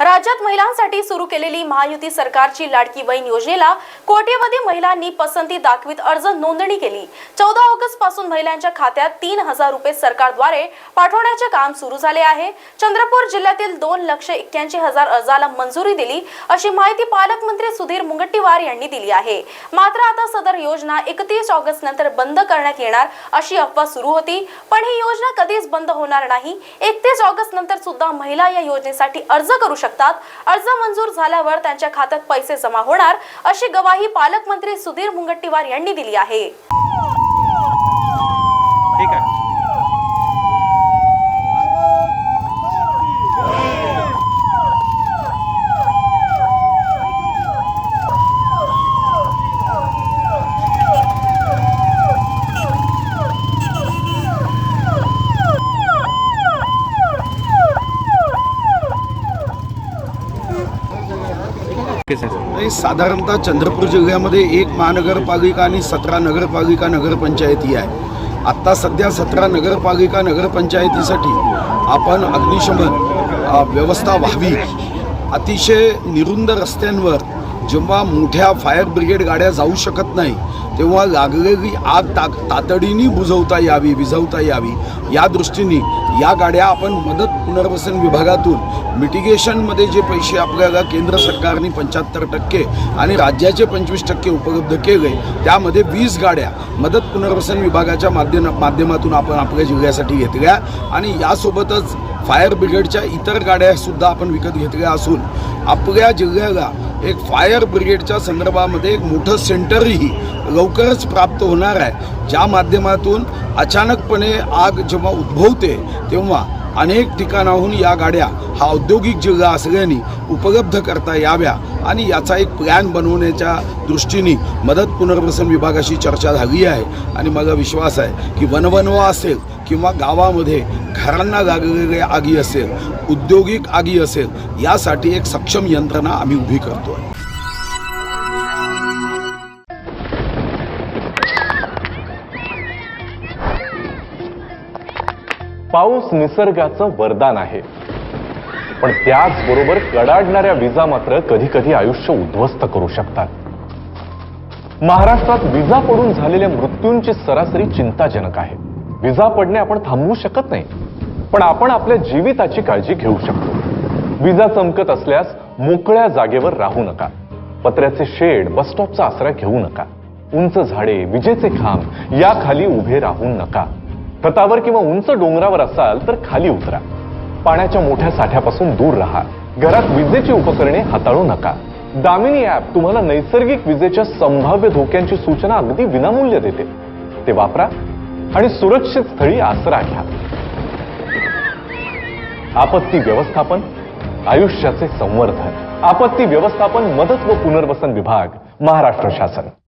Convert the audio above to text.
राज्यात महिलांसाठी सुरू केलेली महायुती सरकारची लाडकी बहीण योजनेला कोट्यवधी महिलांनी पसंती दाखवित अर्ज नोंदणी केली. चौदा ऑगस्टपासून महिलांच्या खात्यात तीन हजार रुपये सरकारद्वारे पाठवण्याचे काम सुरू झाले आहे. चंद्रपूर जिल्ह्यातील दोन लक्ष एक्क्याऐंशी हजार अर्जाला मंजुरी दिली अशी माहिती पालकमंत्री सुधीर मुंगट्टीवार यांनी दिली आहे. मात्र आता सदर योजना एकतीस ऑगस्ट नंतर बंद करण्यात येणार अशी अफवा सुरू होती. पण ही योजना कधीच बंद होणार नाही. एकतीस ऑगस्ट नंतर सुद्धा महिला या योजनेसाठी अर्ज करू शकतात. अर्ज मंजूर झाल्यावर त्यांच्या खात्यात पैसे जमा होणार अशी गवाही पालकमंत्री सुधीर मुंगट्टीवार यांनी दिली आहे. ओके सर साधारणतः चंद्रपूर जिल्ह्यामध्ये एक महानगरपालिका आणि सतरा नगरपालिका नगरपंचायती आहे. आत्ता सध्या सतरा नगरपालिका नगरपंचायतीसाठी आपण अग्निशमन व्यवस्था व्हावी. अतिशय निरुंद रस्त्यांवर जेव्हा मोठ्या फायर ब्रिगेड गाड्या जाऊ शकत नाही तेव्हा लागलेली आग ताक तातडीने बुजवता यावी विझवता यावी. या दृष्टीने या गाड्या आपण मदत पुनर्वसन विभागातून मिटिगेशनमध्ये जे पैसे आपल्याला केंद्र सरकारने पंच्याहत्तर टक्के आणि राज्याचे पंचवीस टक्के उपलब्ध केले त्यामध्ये वीस गाड्या मदत पुनर्वसन विभागाच्या माध्यम माध्यमातून आपण आपल्या जिल्ह्यासाठी घेतल्या आणि यासोबतच फायर ब्रिगेडच्या इतर गाड्यासुद्धा आपण विकत घेतल्या असून आपल्या जिल्ह्याला एक फायर ब्रिगेडच्या संदर्भामध्ये एक मोठं सेंटरही लवकरच प्राप्त होणार आहे. ज्या माध्यमातून अचानकपणे आग जेव्हा उद्भवते तेव्हा अनेक ठिकाणाहून या गाड्या हा औद्योगिक जिल्हा असल्याने उपलब्ध करता याव्या आणि याचा एक प्लॅन बनवण्याच्या दृष्टीने मदत पुनर्वसन विभागाशी चर्चा झाली आहे. आणि मला विश्वास आहे की वनवनवा असेल किंवा गावामध्ये घरांना लागलेल्या आगी असेल औद्योगिक आगी असेल यासाठी एक सक्षम यंत्रणा आम्ही उभी करतो आहे पाऊस निसर्गाचं वरदान आहे. पण त्याचबरोबर कडाडणाऱ्या विजा मात्र कधी कधी आयुष्य उद्ध्वस्त करू शकतात. महाराष्ट्रात विजा पडून झालेल्या मृत्यूंची सरासरी चिंताजनक आहे. विजा पडणे आपण थांबवू शकत नाही. पण आपण आपल्या जीविताची काळजी घेऊ शकतो. विजा चमकत असल्यास मोकळ्या जागेवर राहू नका. पत्र्याचे शेड बसस्टॉपचा आसरा घेऊ नका. उंच झाडे विजेचे खांब या खाली उभे राहू नका. छतावर किंवा उंच डोंगरावर असाल तर खाली उतरा. पाण्याच्या मोठ्या साठ्यापासून दूर राहा. घरात विजेची उपकरणे हाताळू नका. दामिनी ऍप तुम्हाला नैसर्गिक विजेच्या संभाव्य धोक्यांची सूचना अगदी विनामूल्य देते. ते वापरा. आणि सुरक्षित स्थळी आसरा घ्या. आपत्ती व्यवस्थापन आयुष्याचे संवर्धन आपत्ती व्यवस्थापन मदत व पुनर्वसन विभाग महाराष्ट्र शासन.